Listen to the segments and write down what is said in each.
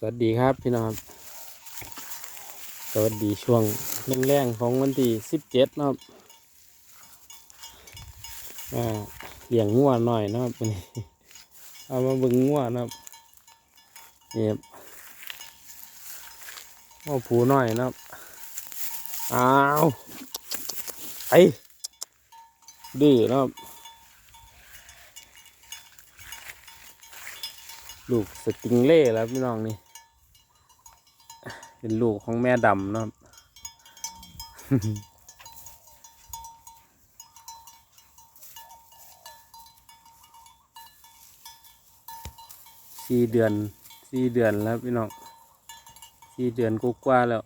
สวัสดีครับพี่น้องครับสวัสดีช่วงแรงๆของวันที่สิบเจ็ดนะครับเลี้ยงงัวหน่อยนะครับนี่เอามาบิ่งงัวนะครับนี่ครับงัวผูหน่อยนะครับอ้าวไปดื้อนะครับลูกสติงเล่แล้วพี่น้องนี่ เป็นลูกของแม่ดำเนะครับ สี่เดือน สี่เดือนแล้วพี่น้อง สี่เดือนกว่าแล้ว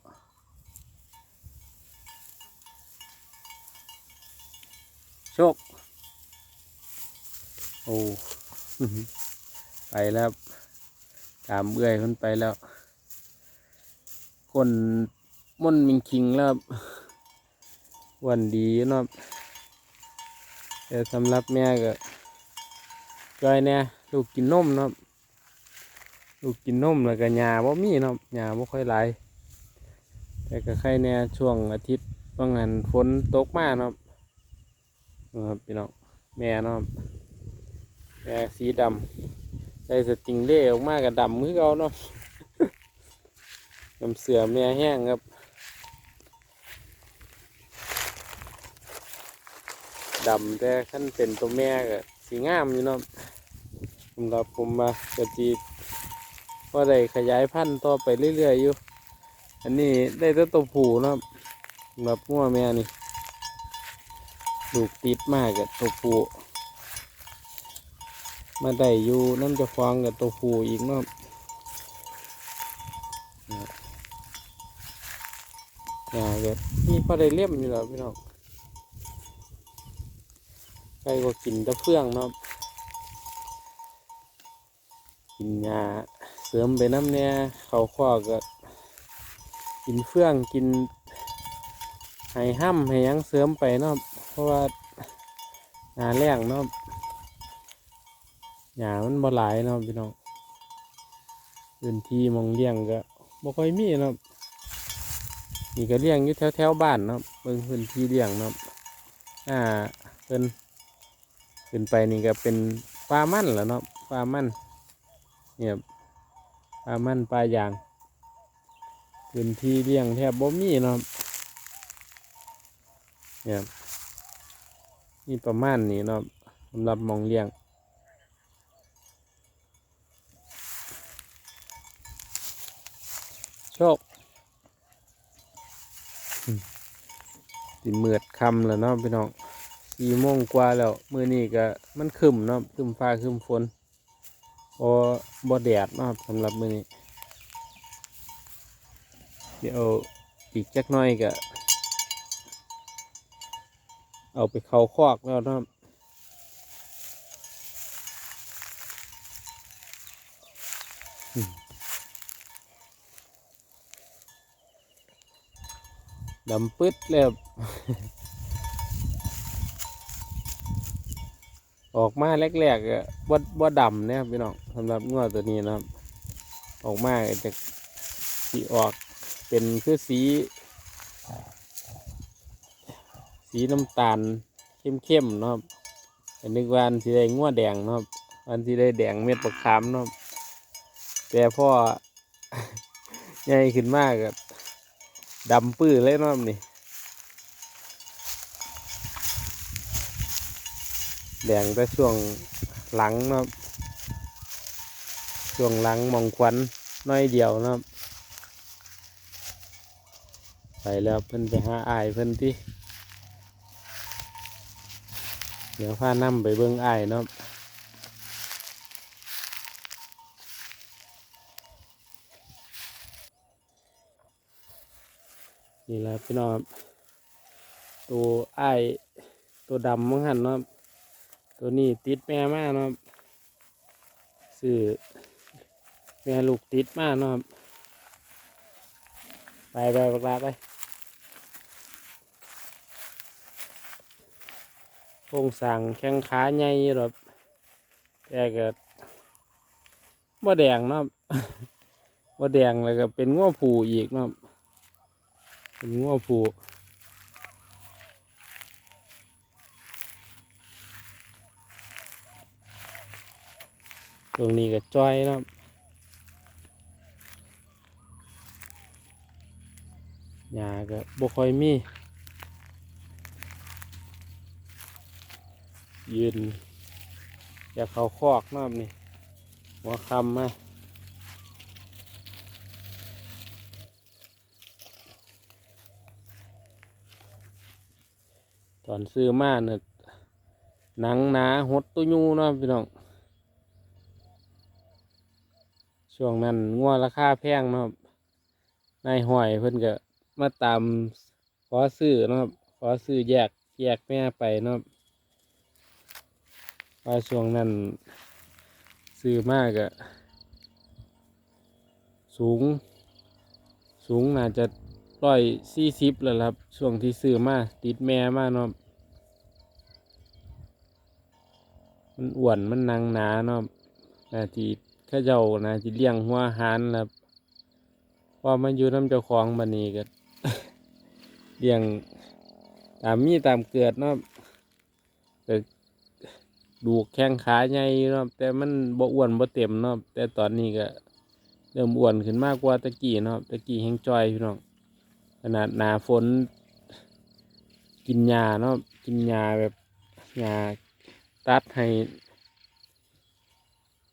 โชค โอ้ ไปแล้ว ตามเอื้อยมันไปแล้ว คนม่อนมิงคิงแล้วครับวันดีเนาะแต่สำหรับแม่ก็จอยเนี่ยลูกกินนมเนาะลูกกินนมแล้วก็ยาบ่มีเนาะยาบ่ค่อยหลายแต่ก็ใครเนี่ยช่วงอาทิตย์บางหันฝนตกมาเนาะครับพี่น้องแม่เนาะแม่สีดำใส่สติงเล่ออกมากับดำมือเขาเนาะ น้ำเสือแม่แห้งครับ ดำแต่ขั้นเป็นตัวแม่ก็สีงามอยู่เนาะสำหรับผมมากระจีก็ได้ขยายพันธุ์ต่อไปเรื่อยๆอยู่ อันนี้ได้แต่ตัวผูนะสำหรับงัวแม่นี่ลูกติดมากกับตัวผูมาได้อยู่น้ำจะฟองกับตัวผูอีกเนาะ มีพอได้เลี่ยมอยู่แล้วพี่น้องไก่ก็กินตะเฟื่องเนาะกินยาเสริมไปน้ำเนี่ยเขาข้อก็กินเฟื่องกินไห้ห้ำให้ยังเสริมไปเนาะเพราะว่าหนาแรงเนาะหยามันบ่หลายเนาะพี่น้องพื้นที่มองเลี้ยงก็บ่ค่อยมีเนาะ นี่ก็เลี้ยงอยู่แถวแถวบ้านเนาะเบิ่งพื้นที่เลี้ยงเนาะอ่าเพิ่นขึ้นไปนี่ก็เป็นปลามั่นแหละเนาะปลามั่นเนี่ยปลามั่นปลายางพื้นที่เลี้ยงแทบบ่มีเนาะเนี่ยนี่ประมาณนี้เนาะสำหรับมองเลี้ยงโชค สิเมือดคำแล้วเนาะพี่น้องสี่โมงกว่าแล้วมือนี้ก็มันคึมเนาะคึมฟ้าคึมฝนบ่บ่แดดเนาะสำหรับมือนี้เดี๋ยวอีกจักหน้อยก็เอาไปเขาคอกแล้วเนาะอืม ดำปึ๊ดแล้วออกมาแรกๆก็บ่บ่ดำเนี่ยพี่น้องสำหรับงวดตัวนี้นะครับ ออกมาจะสีออกเป็นคือสี สีน้ำตาลเข้มๆเนาะอันนึกว่าอันสีได้งวดแดงเนาะอันสีได้แดงเม็ดประคามเนาะแต่พ่อใหญ่ขึ้นมากกับ ดำปื้อเลยเนาะนี่แดงแต่ช่วงหลังนาะช่วงหลังมองควันน้อยเดียวเนาะไปแล้วเพิ่นไปหาอายเพิ่นที่เดี๋ยวพานํไปเบิ่งอายเนาะ นี่แหละพี่น้องตัวไอายตัวดำมั้งหันเนาะตัวนี้ติดแม่มากเนาะครับซื้อแม่ลูกติดมากเนาะไปไปปลาไปโครงสั่งแข้งขาใหญ่หรอแต่ก็บ่แดงเนาะครับบ่ว่าแดงแล้วก็เป็นง้อผูอีกเนาะ เป็นง้อผูตรงนี้ก็จ้อยนะหญ้าก็บ่ค่อยมี ยืนอยากเขาคอกนาะนี่หัวคำมา ตอนซื้อมาเนี่ยหนังหนาหดตุยูเนาะพี่น้องช่วงนั้นงัวราคาแพงเนาะนายหอยเพิ่นก็มาตามขอซื้อเนาะขอซื้อแยกแยกแม่ไปเนาะว่าช่วงนั้นซื้อมากอะสูง สูงน่าจะ ร้อยสี่สิบแล้วครับ ช่วงที่ซื้อมาติดแม่มาเนาะมันอ้วนมันนังหนาเนาะนาทีข้าเจ้านาทีเลี้ยงหัวอาหารแล้วพอมาอยู่น้ำเจ้าของบันนี้ก็เลี้ยงตามมีตามเกิดเนาะก็ดูแข้งขาใหญ่เนาะแต่มันบ่อ้วนบ่เต็มเนาะแต่ตอนนี้ก็เริ่มอ้วนขึ้นมากกว่าตะกี้เนาะตะกี้แห้งจอยพี่น้อง ขนาดหนาฝน กินยาเนาะกินยาแบบยาตัดให้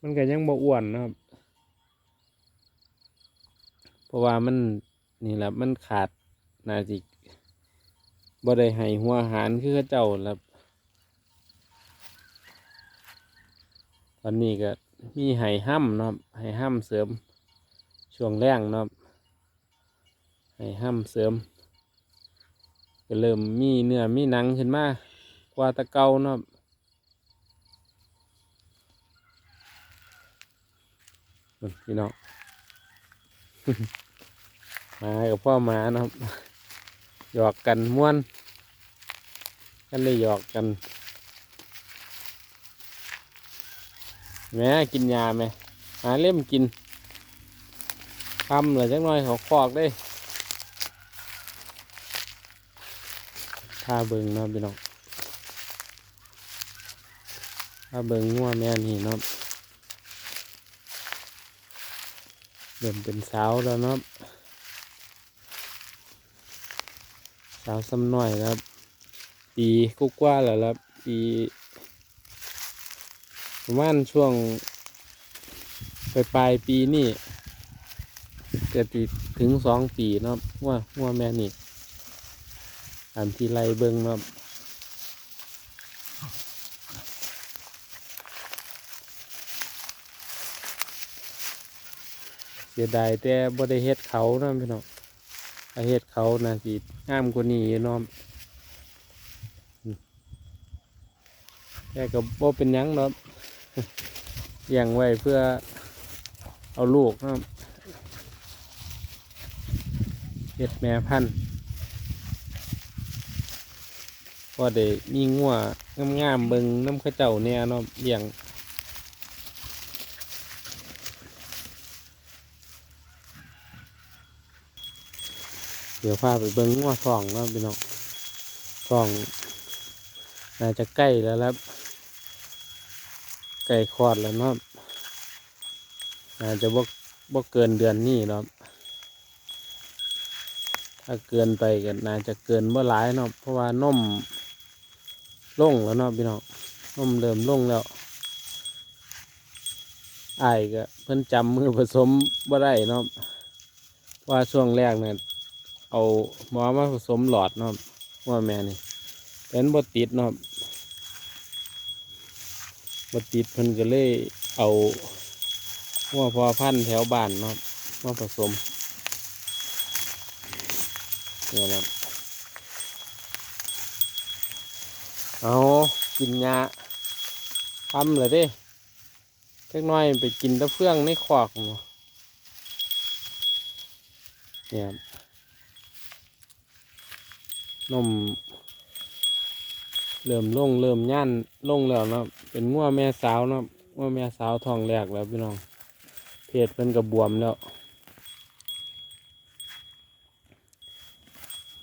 มันก็ยังบ่อ้วนเนาะครับ เพราะว่ามันนี่แหละมันขาดนาจิบ่ได้ให้หัวอาหารคือเขาเจ้าแล้วตอนนี้ก็มีไห้ห้ำเนาะครับไห้ห้ำเสริมช่วงแรงเนาะครับ ไห้ห้ำเสริมก็เริ่มมีเนื้อมีหนังขึ้นมากว่าตะเกาเนาะครับนั่นพี่น้องมากับพ่อมาเนาะครับหยอกกันม่วนกันเลยหยอกกันแม่กินยาไหมหาเล่มกินคำเหลือจักหน่อยเขาคอกได้าเบิงเนาะพี่น้องท่าเบิงงัวแม่นี่เนาะเริ่มเป็นสาวแล้วเนาะสาวซ้ำหน่อยครับ ปีกุกว่าแล้วครับปีประมาณช่วงปลายปลายปีนี่เกิดถึงสองปีเนาะว่าว่าแม่นี่ ตามที่ไรเบิ้งเนาเสียดายแต่บ่ได้เฮ็ดเขานะพี่น้องถ้าเฮ็ดเขานะสิงามกว่านี้น้อมแต่ก็บ่เป็นยังเนาะเลี้ยงไว้เพื่อเอาลูกนะเฮ็ดแม่พันธุ์ พอได้มีงัวงามๆเบิงน้ำข้าเจ้าเนี่ยเนาะเลี้ยงเดี๋ยวพาไปเบิ้งงัวทองเนาะพี่น้องทองน่าจะใกล้แล้วครับใกล้คลอดแล้วเนาะน่าจะบ่บ่เกินเดือนนี้เนาะถ้าเกินไปก็น่าจะเกินบ่อหลายเนาะเพราะว่านม ลงแล้วเนาะพี่น้องนมเริ่มลงแล้วไอายก็เพิ่นจำมือผสมบ่ได้เนาะว่าช่วงแรกเนี่ยเอาหมอมาผสมหลอดเนาะว่าแม่นี่เป็นบติดเนาะบติดเพิ่นก็เลยเอาหัวพอพันแถวบ้านเนาะมาผสมเนี่ยนะ เอากินยาทำเลยดิเล็กน้อยไปกินตะเฟืองในขอกเนี่ยนมเริ่มลงเริ่มย่านลงแล้วนะเป็นง้วแม่สาวนะง้วแม่สาวทองแหลกแล้วพี่น้อง เพจเป็นกระบวมแล้ว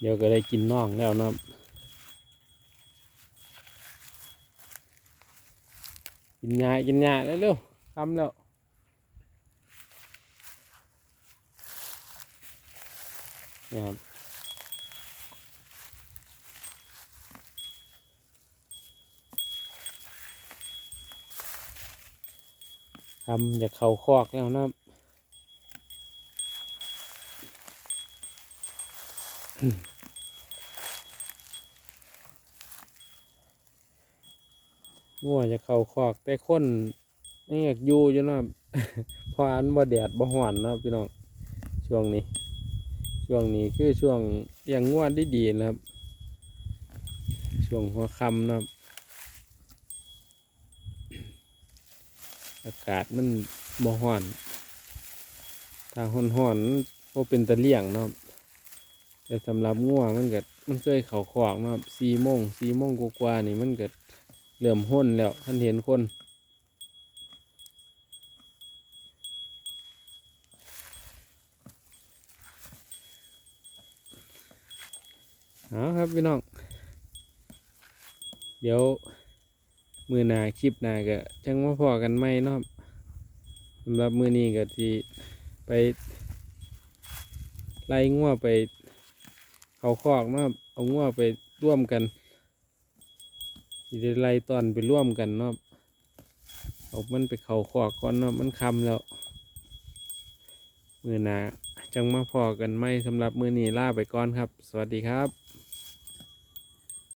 เดี๋ยวก็ได้กินน่องแล้วนะ กินหญ้ากินหญ้าแล้วเร็วทำแล้วนี่ครับทำจะเข่าคอกแล้วนะครับ งัวจะเข้าคอกแต่คนนี่อยากอยู่อยู่นะพราะอันบ่แดดบ่ฮ้อนนะพี่น้องช่วงนี้ ช่วงนี้คือช่วงเลี้ยงงัวได้ดีนะครับ ช่วงหัวค่ำนะครับอากาศมันบ่ฮ้อนถ้าฮ้อนฮ้อนๆบ่เป็นตะเลี่ยงนะแต่สำหรับงัวมันเก็มันเคยเข้าคอกเนะสี่โมงสี่โมงกว่าๆนี่มันเก็ เริ่มห้นแล้วท่านเห็นคนเอาครับพี่น้อง เดี๋ยว มือหนาคลิปหนาก็จังมาพอกันไหมเนาะสำหรับมือนี้ก็ที่ไป ไล่งัวไป เขาคอกเนาะเอางัวไปร่วมกัน อีได้ไล่ตอนไปร่วมกันเนาะเอามันไปเข่าขอกก่อนเนาะมันคำแล้วมือหนาจังมาพอกันไหมสำหรับมือนี้ล่าไปก่อนครับ สวัสดีครับ